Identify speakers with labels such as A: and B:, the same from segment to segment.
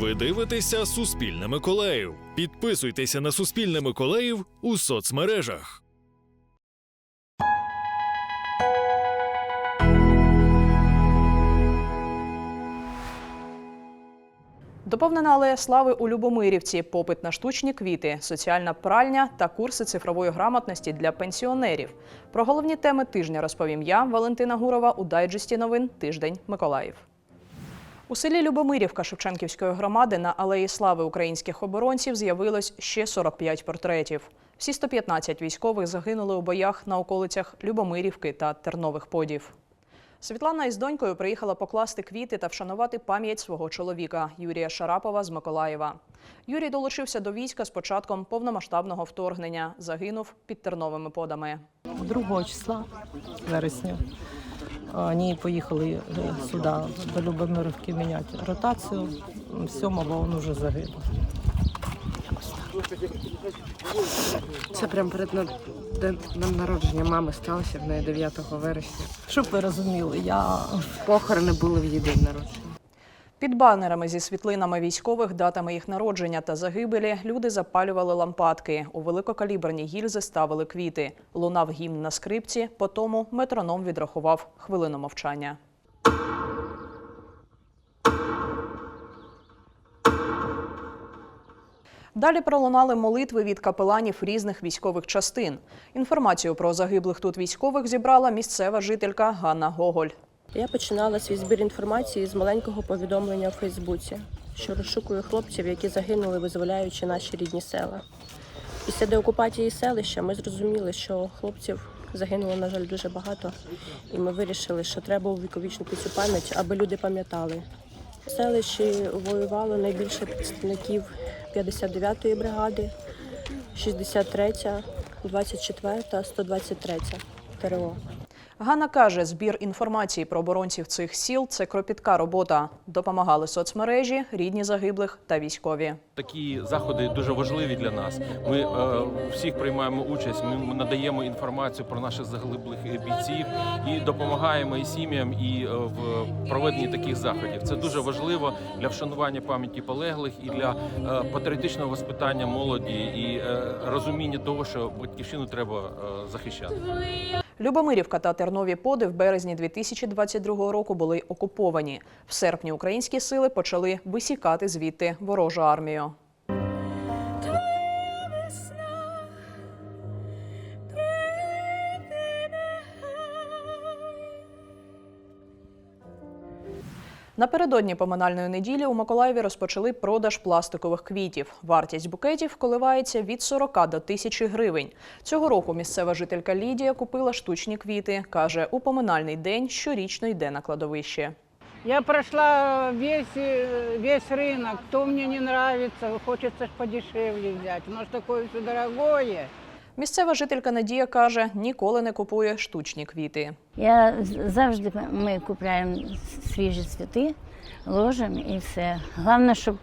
A: Ви дивитеся Суспільне Миколаїв. Підписуйтеся на Суспільне Миколаїв у соцмережах.
B: Доповнена алея слави у Любомирівці, попит на штучні квіти, соціальна пральня та курси цифрової грамотності для пенсіонерів. Про головні теми тижня розповім я, Валентина Гурова, у дайджесті новин Тиждень Миколаїв. У селі Любомирівка Шевченківської громади на алеї слави українських оборонців з'явилось ще 45 портретів. Всі 115 військових загинули у боях на околицях Любомирівки та Тернових подів. Світлана із донькою приїхала покласти квіти та вшанувати пам'ять свого чоловіка Юрія Шарапова з Миколаєва. Юрій долучився до війська з початком повномасштабного вторгнення. Загинув під терновими подами.
C: 2 числа вересня. Вони поїхали е, сюди, до Любомировки, міняти ротацію. 7-го він вже загинув.
D: Це прямо перед днем народження мами сталося в неї 9 вересня.
C: Щоб ви розуміли, я
D: Похорони були в її день народження.
B: Під банерами зі світлинами військових, датами їх народження та загибелі люди запалювали лампадки. У великокаліберні гільзи ставили квіти. Лунав гімн на скрипці, по тому метроном відрахував хвилину мовчання. Далі пролунали молитви від капеланів різних військових частин. Інформацію про загиблих тут військових зібрала місцева жителька Ганна Гоголь.
E: Я починала свій збір інформації з маленького повідомлення у Фейсбуці, що розшукую хлопців, які загинули, визволяючи наші рідні села. Після деокупації селища ми зрозуміли, що хлопців загинуло, на жаль, дуже багато, і ми вирішили, що треба увіковічнити цю пам'ять, аби люди пам'ятали. В селищі воювало найбільше представників 59-ї бригади, 63-я, 24-та, 123-я ТРО.
B: Ганна каже, збір інформації про оборонців цих сіл це кропітка робота. Допомагали соцмережі, рідні загиблих та військові.
F: Такі заходи дуже важливі для нас. Ми е, всіх приймаємо участь. Ми надаємо інформацію про наших заглиблих бійців і допомагаємо і сім'ям, і е, в проведенні таких заходів. Це дуже важливо для вшанування пам'яті полеглих і для е, патріотичного воспитання молоді і е, розуміння того, що батьківщину треба е, захищати.
B: Любомирівка та Тернові Поди в березні 2022 року були окуповані. В серпні українські сили почали висікати звідти ворожу армію. Напередодні поминальної неділі у Миколаєві розпочали продаж пластикових квітів. Вартість букетів коливається від 40 до 1000 гривень. Цього року місцева жителька Лідія купила штучні квіти. Каже, у поминальний день щорічно йде на кладовище.
G: Я прошла весь, э, весь рынок, кто мне не хочется ж подешевле взять. У нас такое все дорогое.
B: Місцева жителька Надія каже, ніколи не купує штучні квіти.
H: Я завжди ми купуємо свіжі цвіти, ложимо і все. Головне, щоб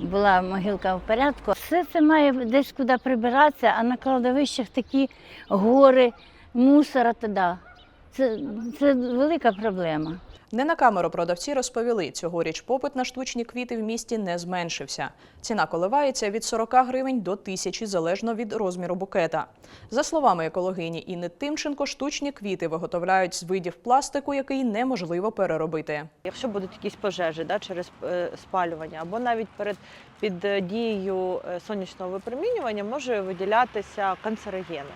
H: була могилка в порядку. Все це має десь куди прибиратися, а на кладовищах такі гори мусора туди. Це, це велика проблема.
B: Не на камеру продавці розповіли, цьогоріч попит на штучні квіти в місті не зменшився. Ціна коливається від 40 гривень до тисячі залежно від розміру букета. За словами екологині Інни Тимченко, штучні квіти виготовляють з видів пластику, який неможливо переробити.
I: Якщо будуть якісь пожежі да, через е, спалювання, або навіть перед під е, дією е, сонячного випромінювання може виділятися канцерогени.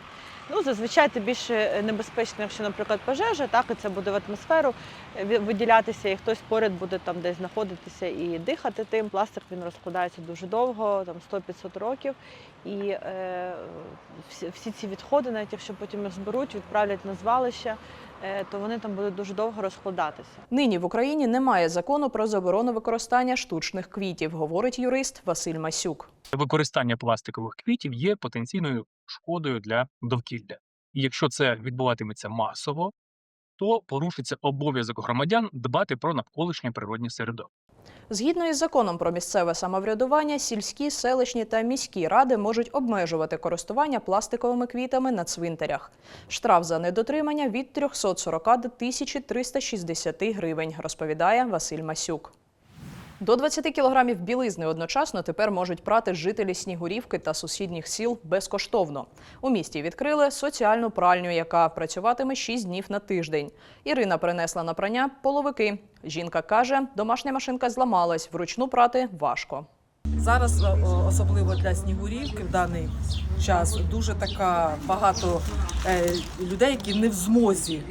I: Ну, зазвичай це більше е, небезпечно, якщо, наприклад, пожежа, так і це буде в атмосферу е, виділятися, і хтось поряд буде там десь знаходитися і дихати тим. Пластик він розкладається дуже довго, там 100-500 років. І е, всі, всі ці відходи, навіть якщо потім їх зберуть, відправлять на звалище, то вони там будуть дуже довго розкладатися.
B: Нині в Україні немає закону про заборону використання штучних квітів, говорить юрист Василь Масюк.
J: використання пластикових квітів є потенційною шкодою для довкілля. І якщо це відбуватиметься масово, то порушиться обов'язок громадян дбати про навколишнє природнє середовище.
B: Згідно із законом про місцеве самоврядування, сільські, селищні та міські ради можуть обмежувати користування пластиковими квітами на цвинтарях. Штраф за недотримання від 340 до 1360 гривень, розповідає Василь Масюк. До 20 кілограмів білизни одночасно тепер можуть прати жителі Снігурівки та сусідніх сіл безкоштовно. У місті відкрили соціальну пральню, яка працюватиме 6 днів на тиждень. Ірина принесла на прання половики. Жінка каже, домашня машинка зламалась, вручну прати важко.
C: Зараз, особливо для Снігурівки, в даний час дуже така багато е, людей, які не в змозі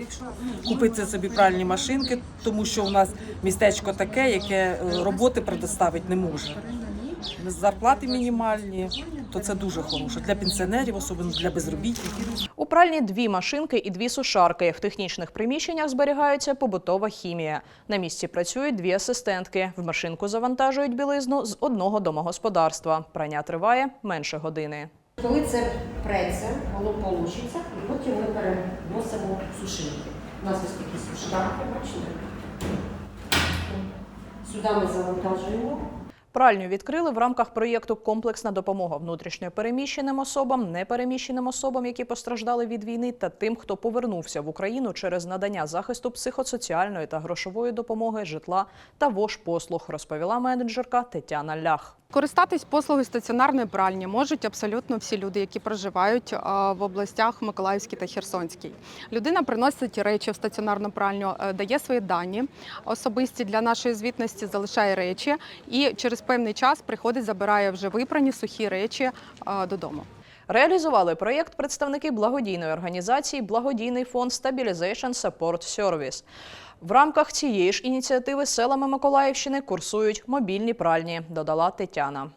C: купити собі пральні машинки, тому що у нас містечко таке, яке е, роботи предоставити не може. Зарплати мінімальні, то це дуже хороше для пенсіонерів, особливо для безробітних.
B: У пральні дві машинки і дві сушарки. В технічних приміщеннях зберігається побутова хімія. На місці працюють дві асистентки. В машинку завантажують білизну з одного домогосподарства. Прання триває менше години.
K: Коли це преться, воно получиться, і потім ми переносимо в сушилки. У нас ось такі сушарки, бачите? Сюди ми завантажуємо.
B: Пральню відкрили в рамках проєкту Комплексна допомога внутрішньо переміщеним особам, непереміщеним особам, які постраждали від війни, та тим, хто повернувся в Україну через надання захисту психосоціальної та грошової допомоги, житла та вож послуг, розповіла менеджерка Тетяна Лях.
L: Користатись послугою стаціонарної пральні можуть абсолютно всі люди, які проживають в областях Миколаївській та Херсонській. Людина приносить речі в стаціонарну пральню, е, дає свої дані особисті для нашої звітності, залишає речі і через певний час приходить, забирає вже випрані сухі речі додому.
B: Реалізували проєкт представники благодійної організації Благодійний фонд Stabilization Support Service. В рамках цієї ж ініціативи селами Миколаївщини курсують мобільні пральні, додала Тетяна.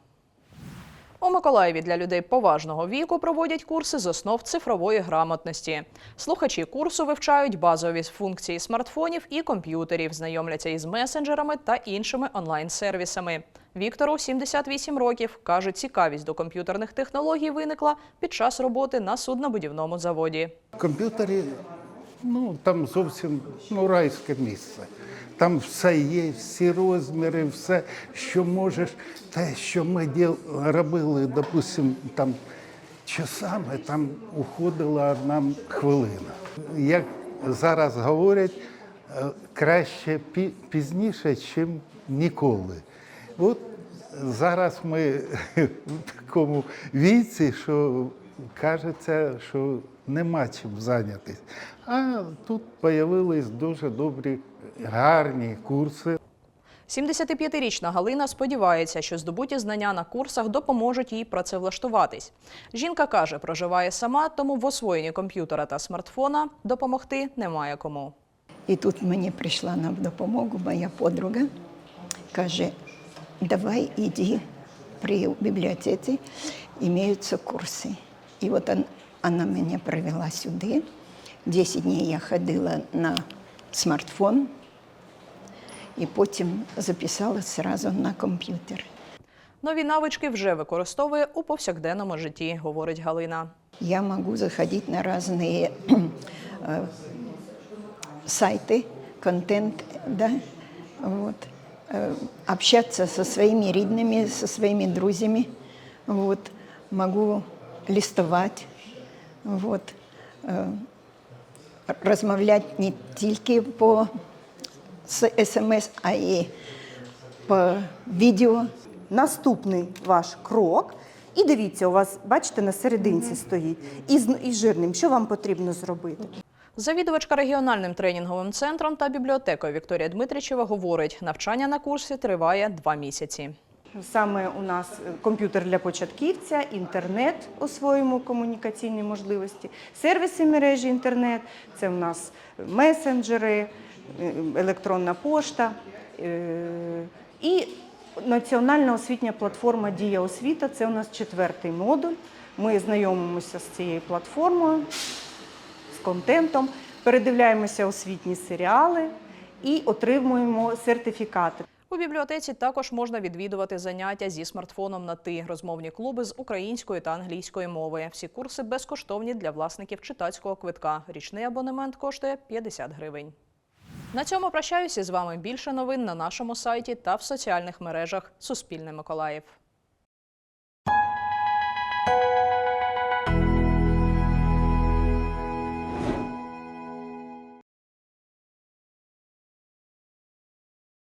B: У Миколаєві для людей поважного віку проводять курси з основ цифрової грамотності. Слухачі курсу вивчають базові функції смартфонів і комп'ютерів, знайомляться із месенджерами та іншими онлайн-сервісами. Віктору 78 років. Каже, цікавість до комп'ютерних технологій виникла під час роботи на суднобудівному заводі.
M: комп'ютері, ну там зовсім ну, райське місце. Там все є, всі розміри, все, що можеш. Те, що ми діл, робили, допустимо, там часами, там уходила одна хвилина. Як зараз говорять, е, краще пі- пізніше, ніж ніколи. От зараз ми в такому віці, що кажеться, що нема чим зайнятися. А тут з'явились дуже добрі, гарні курси.
B: 75-річна Галина сподівається, що здобуті знання на курсах допоможуть їй працевлаштуватись. Жінка каже, проживає сама, тому в освоєнні комп'ютера та смартфона допомогти немає кому.
N: І тут мені прийшла на допомогу моя подруга, каже, давай іди при бібліотеці, імеються курси. І от он- вона мене привела сюди. 10 днів я ходила на смартфон і потім записалась одразу на комп'ютер.
B: Нові навички вже використовує у повсякденному житті, говорить Галина.
N: Я могу заходить на разные э, сайты, контент, да, вот, э, общаться со своими рідними, со своими друзьями, вот, могу листовать, вот, э, розмовляти не тільки по смс, а й по відео.
O: Наступний ваш крок. І дивіться, у вас, бачите, на серединці стоїть. І з, і з жирним. Що вам потрібно зробити?
B: Завідувачка регіональним тренінговим центром та бібліотекою Вікторія Дмитричева говорить, навчання на курсі триває два місяці.
O: Саме у нас е, комп'ютер для початківця, інтернет освоїмо комунікаційні можливості, сервіси мережі інтернет, це у нас месенджери, е, електронна пошта е, і національна освітня платформа Дія освіта. Це у нас четвертий модуль. Ми знайомимося з цією платформою, з контентом, передивляємося освітні серіали і отримуємо сертифікати.
B: У бібліотеці також можна відвідувати заняття зі смартфоном на ти, розмовні клуби з української та англійської мови. Всі курси безкоштовні для власників читацького квитка. Річний абонемент коштує 50 гривень. На цьому прощаюся з вами. Більше новин на нашому сайті та в соціальних мережах Суспільне Миколаїв.